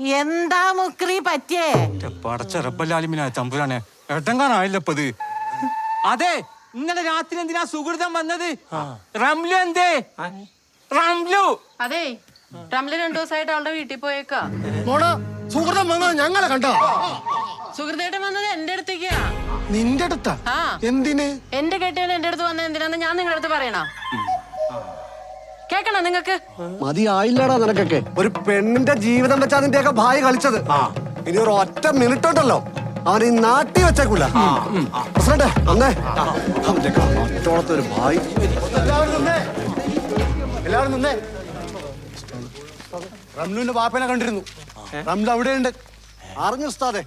എന്താ മുക്രി പറ്റിയേ? പടച്ച റബ്ബല്ലാലിമിന തമ്പുരാനെ എട്ടങ്കാനായില്ല ഇപ്പൊ ഇത് അതെ ഇന്നലെ രാത്രി എന്തിനാ സുഹൃതം വന്നത്? റംലു എന്തേ? റംലു. അതെ റംലു രണ്ടു ദിവസമായിട്ട് അവളുടെ വീട്ടിൽ പോയേക്കാ. മോൾ സുഹൃതം വന്നത് ഞങ്ങളെ കണ്ടോ? സുഹൃത്തേട്ടൻ വന്നത് എന്റെ അടുത്തേക്കാ. നിന്റെ അടുത്താ? എന്തിന്? എന്റെ കെട്ടിയാണ് എന്റെ അടുത്ത് വന്നത് എന്തിനാന്ന് ഞാൻ നിങ്ങളുടെ അടുത്ത് പറയണ? കേക്കണോ നിങ്ങക്ക്? മതിയായില്ലടാ നിനക്കൊക്കെ. ഒരു പെണ്ണിന്റെ ജീവിതം വെച്ചാ അതിന്റെയൊക്കെ ഭായി കളിച്ചത്. ഇനി ഒരു ഒറ്റ മിനിറ്റ് ഉണ്ടല്ലോ. അവൻ ഈ നാട്ടി വെച്ചേക്കൂല. പ്രസിഡന്റ് അന്നേ അവന്റെ ഒരു ഭായി എല്ലാവരും നിന്നേ. എല്ലാവരും നിന്നേ. റംലുവിന്റെ ബാപ്പനെ കണ്ടിരുന്നു. റംലു അവിടെയുണ്ട്. അറിഞ്ഞു ഉസ്താദെ?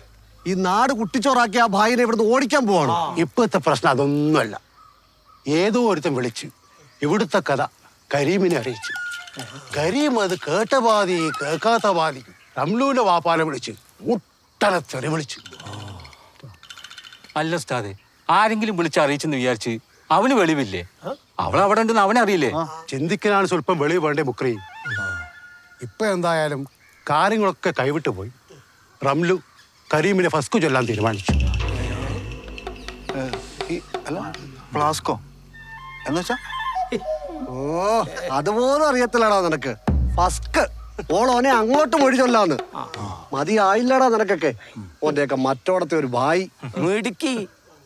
ഈ നാട് കുട്ടിച്ചോറാക്കി ആ ഭായിനെ ഇവിടുന്ന് ഓടിക്കാൻ പോവാണ്. ഇപ്പോഴത്തെ പ്രശ്നം അതൊന്നുമല്ല. ഏതോ ഒരുത്തൻ വിളിച്ച് ഇവിടുത്തെ കഥ കരീമിനെ അറിയിച്ചു. കരീം അത് കേട്ട ബാധി കേൾക്കാത്ത ബാധി റംലൂന്റെ വാപ്പാനെ വിളിച്ച് ഒട്ടനത്തെ തെറി വിളിച്ചു. അല്ല ഉസ്താദെ ആരെങ്കിലും വിളിച്ച് അറിയിച്ചെന്ന് വിചാരിച്ച് അവന് വെളിവില്ലേ? അവൾ അവിടെ ഉണ്ടെന്ന് അവനറിയില്ലേ ചിന്തിക്കാനാണ് സ്വല്പം വെളിവ് വേണ്ടേ മുക്രി? ഇപ്പൊ എന്തായാലും കാര്യങ്ങളൊക്കെ കൈവിട്ടു പോയി. റംലു കരീമിനെ ഫസ്കു ചൊല്ലാൻ തീരുമാനിച്ചു. ഫ്ലാസ്കോ? എന്നുവെച്ചാ ഓ അതുപോലും അറിയത്തില്ലടാ നിനക്ക്. ഫസ്ക്. ഓളോനെ അങ്ങോട്ട് മൊഴി ചൊല്ലാന്ന് മതിയായില്ലടാ നിനക്കൊക്കെ. ഓന്റെയൊക്കെ മറ്റോടത്തെ ഒരു ഭായി മിടുക്കി.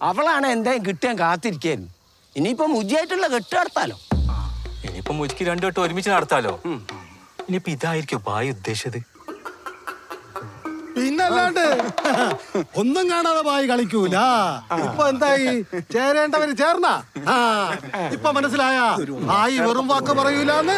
അവളാണ് എന്തായാലും കിട്ടാൻ കാത്തിരിക്കാൻ ഇനിയിപ്പോ മുജിയായിട്ടുള്ള കെട്ട് നടത്താലോ? ഇനിയിപ്പൊ മുജിക്ക് രണ്ടു വട്ടം ഒരുമിച്ച് നടത്താലോ? ഇനിയിപ്പൊ ഇതായിരിക്കും ഭായി ഉദ്ദേശിച്ചത്. പിന്നല്ലാണ്ട് ഒന്നും കാണാതെ ഭായി കളിക്കൂല. ഇപ്പൊ എന്തായി? ചേരേണ്ടവര് ചേർന്ന? ഇപ്പൊ മനസ്സിലായ? ആയി വെറും വാക്ക് പറയൂലെന്ന്.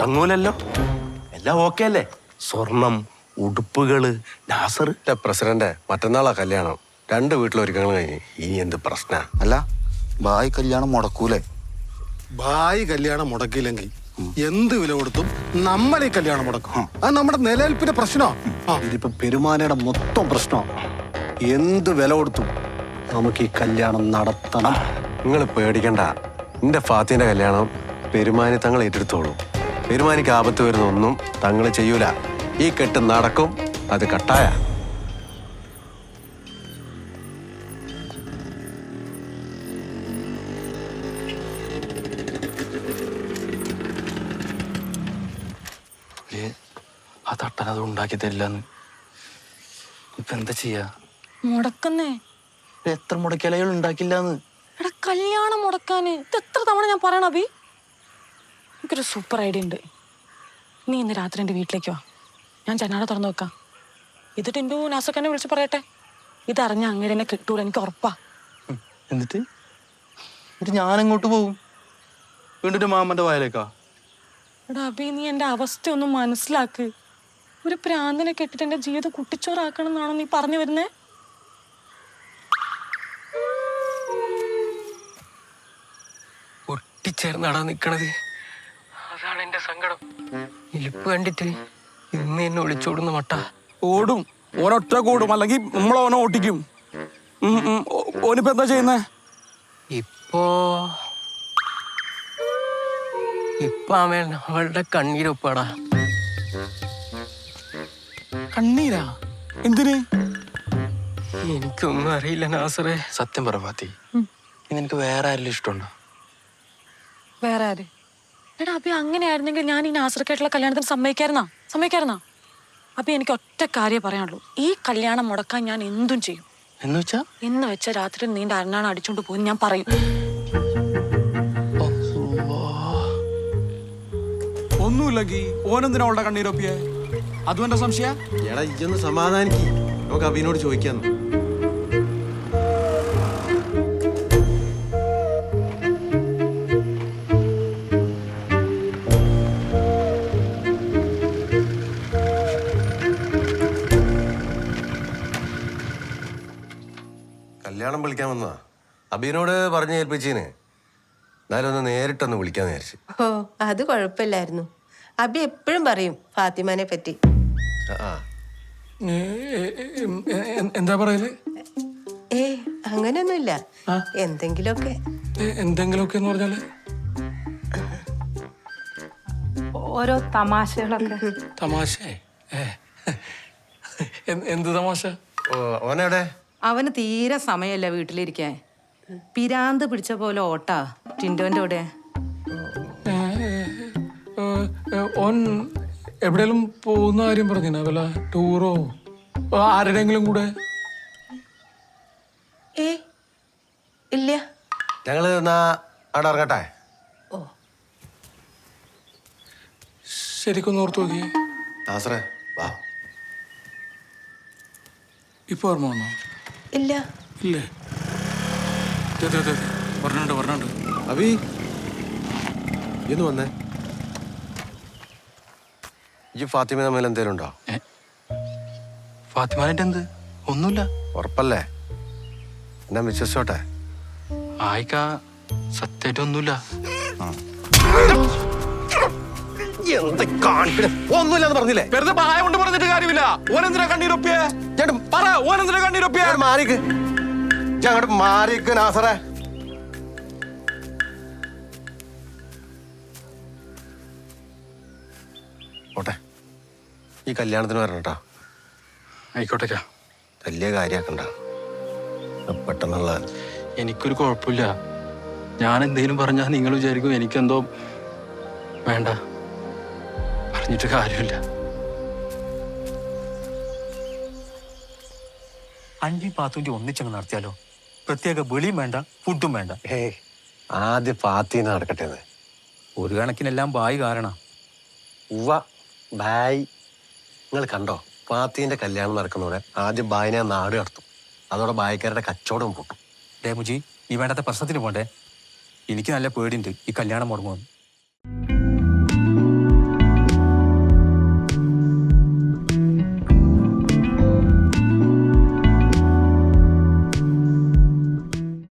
മുടങ്ങൂലല്ലോ. എല്ലാം ഓക്കെ അല്ലേ സ്വർണം ഉടുപ്പുകൾ നാസർ. പ്രസിഡന്റ് മറ്റന്നാളാ കല്യാണം. രണ്ട് വീട്ടിലൊരുക്കങ്ങൾ കഴിഞ്ഞ് ഇനി എന്ത് പ്രശ്ന? അല്ല ബായ് കല്യാണം മുടക്കൂലേ? ഭായി കല്യാണം മുടക്കിയില്ലെങ്കിൽ എന്ത് വില കൊടുത്തും നമ്മളെ കല്യാണം മുടക്കും. അത് നമ്മുടെ നിലനിൽപ്പിന്റെ പ്രശ്നമാണ് ആ. ഇതിപ്പോ പെരുമാനയുടെ മൊത്തം പ്രശ്നമാണ് എന്ത് വില കൊടുത്തും നമുക്ക് ഈ കല്യാണം നടത്തണം. നിങ്ങൾ പേടിക്കണ്ട. എന്റെ ഫാത്തിന്റെ കല്യാണം പെരുമാനി തങ്ങൾ ഏറ്റെടുത്തോളൂ. പെരുമാനിക്ക് ആപത്ത് വരുന്ന ഒന്നും തങ്ങൾ ചെയ്യൂല. ഈ കെട്ട് നടക്കും അത് കട്ടായ. ആ തട്ടൻ അത് ഉണ്ടാക്കി തരില്ലെന്ന് ഇപ്പൊ എന്താ ചെയ്യാ? മുടക്കുന്നേ. എത്ര മുടക്കിയാലും അയാൾ ഉണ്ടാക്കില്ലാന്ന്. എടാ കല്യാണം മുടക്കാന്. ഇത് എത്ര തവണ ഞാൻ പറയണ അഭി? എനിക്കൊരു സൂപ്പർ ഐഡിയ ഉണ്ട്. നീ ഇന്ന് രാത്രി എന്റെ വീട്ടിലേക്ക് വാ. ഞാൻ ജനാല തുറന്നു വെക്കാം. ഇത് ടിൻഡു നാസക്കനെ വിളിച്ച് പറയട്ടെ. ഇതറിഞ്ഞ അങ്ങനെ എന്നെ കിട്ടൂല എനിക്ക് ഉറപ്പാ. എന്നിട്ട്? എന്നിട്ട് ഞാൻ എങ്ങോട്ട് പോകും? വീണ്ടും മാമന്റെ വായലേക്കാ? എടാ അഭി നീ എന്റെ അവസ്ഥ ഒന്ന് മനസ്സിലാക്ക്. ഒരു പ്രാന്തിനെ കെട്ടിട്ട് എന്റെ ജീവിതം കുട്ടിച്ചോറാക്കണം എന്നാണോ നീ പറഞ്ഞു വരുന്നേ? ഒട്ടിച്ചേർന്നാടാ നിക്കണത്. എന്റെ സങ്കടം. ഇലിപ്പ് കണ്ടിട്ട് ഇന്ന് എന്നെ ഒളിച്ചോടുന്ന മട്ട. ഓടും. ഓനൊറ്റ കൂടും. അല്ലെങ്കിൽ നമ്മൾ ഓനെ ഓട്ടിക്കും. ഓനിപ്പോ എന്താ ചെയ്യുന്നേ? ഇപ്പോ ഇപ്പൊ അവൻ അവളുടെ കണ്ണീരൊപ്പാടാ കണ്ണീരാ? എന്തിന്? എനിക്കൊന്നും അറിയില്ല നാസറേ. സത്യം പറ ഫാത്തി. നിനക്ക് വേറെ ആരെങ്കിലും ഇഷ്ടമുണ്ടോ? വേറെ ആര്? എടാ അപ്പൊ അങ്ങനെയായിരുന്നെങ്കിൽ ഞാൻ ഈ നാസർക്കായിട്ടുള്ള കല്യാണത്തിന് സമ്മതിക്കായിരുന്നാ? സമ്മതിക്കായിരുന്നാ? അപ്പൊ എനിക്ക് ഒറ്റ കാര്യം പറയാനുള്ളൂ. ഈ കല്യാണം മുടക്കാൻ ഞാൻ എന്തും ചെയ്യും. എന്ന് വെച്ചാ? എന്ന് വെച്ച രാത്രി നീണ്ട അരണാണ് അടിച്ചോണ്ട് പോകും ഞാൻ പറയും. ഒന്നുമില്ലെങ്കിൽ ഓനെന്തിനാ അവളുടെ കണ്ണീരൊപ്പിയെ? അതും എന്റെ സംശയ? എടാ ഇജൊന്ന് സമാധാനിക്ക്. നമുക്ക് അബിനോട് ചോദിക്കാന്ന്. കല്യാണം വിളിക്കാൻ വന്നതാ. അബീനോട് പറഞ്ഞു ഏൽപ്പിച്ചീന്. എന്നാലും ഒന്ന് നേരിട്ടൊന്ന് വിളിക്കാന്ന് വിചാരിച്ചു. ഓ അത് കുഴപ്പമില്ലായിരുന്നു. അബി എപ്പോഴും പറയും ഫാത്തിമാനെ പറ്റി. ആ, എന്താ പറയൽ? ഏ അങ്ങനെയൊന്നുമില്ല. എന്തെങ്കിലുമൊക്കെ. എന്തെങ്കിലുമൊക്കെ എന്ന് പറഞ്ഞാൽ? ഓരോ തമാശകളൊക്കെ. തമാശ? എന്ത് തമാശ? ഓ, ഓനെവിടെ? അവന് തീരെ സമയമല്ല വീട്ടിലിരിക്കാൻ. പിരാന്ത് പിടിച്ച പോലെ ഓട്ടാ ടിൻഡോന്റെ കൂടെ. ഓൻ എവിടെയെങ്കിലും പോകുന്ന കാര്യം പറഞ്ഞിനാ? വല്ല ടൂറോ ആരുടെങ്കിലും കൂടെ? ഏ ഇല്ല. ഞങ്ങൾ എന്നാ അവിടെ ഇറങ്ങട്ടെ? ശരിക്കും ഓർത്തു നോക്കിയേ. വാ. ഇപ്പൊ ഓർമ്മ വന്നോ? ഇല്ല. ഇല്ലേ? അബി ഇന്ന് വന്നേ. ഈ ഫാത്തിമ തമ്മിൽ എന്തേലും ഉണ്ടോ? ഫാത്തിമാനായിട്ട് എന്ത് ഒന്നുമില്ല. ഉറപ്പല്ലേ? എന്നാ വിശ്വസിച്ചോട്ടെ. ആയിക്ക ഒന്നുമില്ലെന്ന് പറഞ്ഞില്ലേ? വെറുതെ കൊണ്ട് പറഞ്ഞിട്ട് കാര്യമില്ല. ഓനെന്തിനാ കണ്ണീരൊപ്പിയെ? ചേട്ടൻ പറ. ഓനെന്തിനാ കണ്ണീരൊപ്പിയെ? ഞാൻ മാറിക്ക്. ഇജ്ജ് അങ്ങോട്ട് മാറിക്ക് നാസറേ. ഓട്ടെ. ഈ കല്യാണത്തിന് വരണട്ടാ ആയിക്കോട്ടെ ആയിക്കോട്ടേക്കാ. വലിയ കാര്യാക്കണ്ട. പെട്ടെന്നുള്ള എനിക്കൊരു കുഴപ്പമില്ല. ഞാൻ എന്തെങ്കിലും പറഞ്ഞാൽ നിങ്ങൾ വിചാരിക്കും എനിക്കെന്തോ വേണ്ട. പറഞ്ഞിട്ട് കാര്യമില്ല. അഞ്ചി പാത്തുവിന്റെ ഒന്നിച്ചങ്ങ് നടത്തിയാലോ? പ്രത്യേക വെളിയും വേണ്ട ഫുഡും വേണ്ട. ഏയ് ആദ്യ പാത്തി നടക്കട്ടെ എന്ന് ഒരു കണക്കിനെല്ലാം ബായി കാരണം. ഉവ്വ ബായ്. നിങ്ങൾ കണ്ടോ പാത്തിന്റെ കല്യാണം നടക്കുന്നതോടെ ആദ്യം ബായിനെ നാട് കടത്തും. അതോടെ ബായിക്കാരുടെ കച്ചവടം പൊട്ടും. രേമുജി നീ വേണ്ടാത്ത പ്രശ്നത്തിന് പോണ്ടേ? എനിക്ക് നല്ല പേടിയുണ്ട് ഈ കല്യാണം മുടങ്ങുമെന്ന്.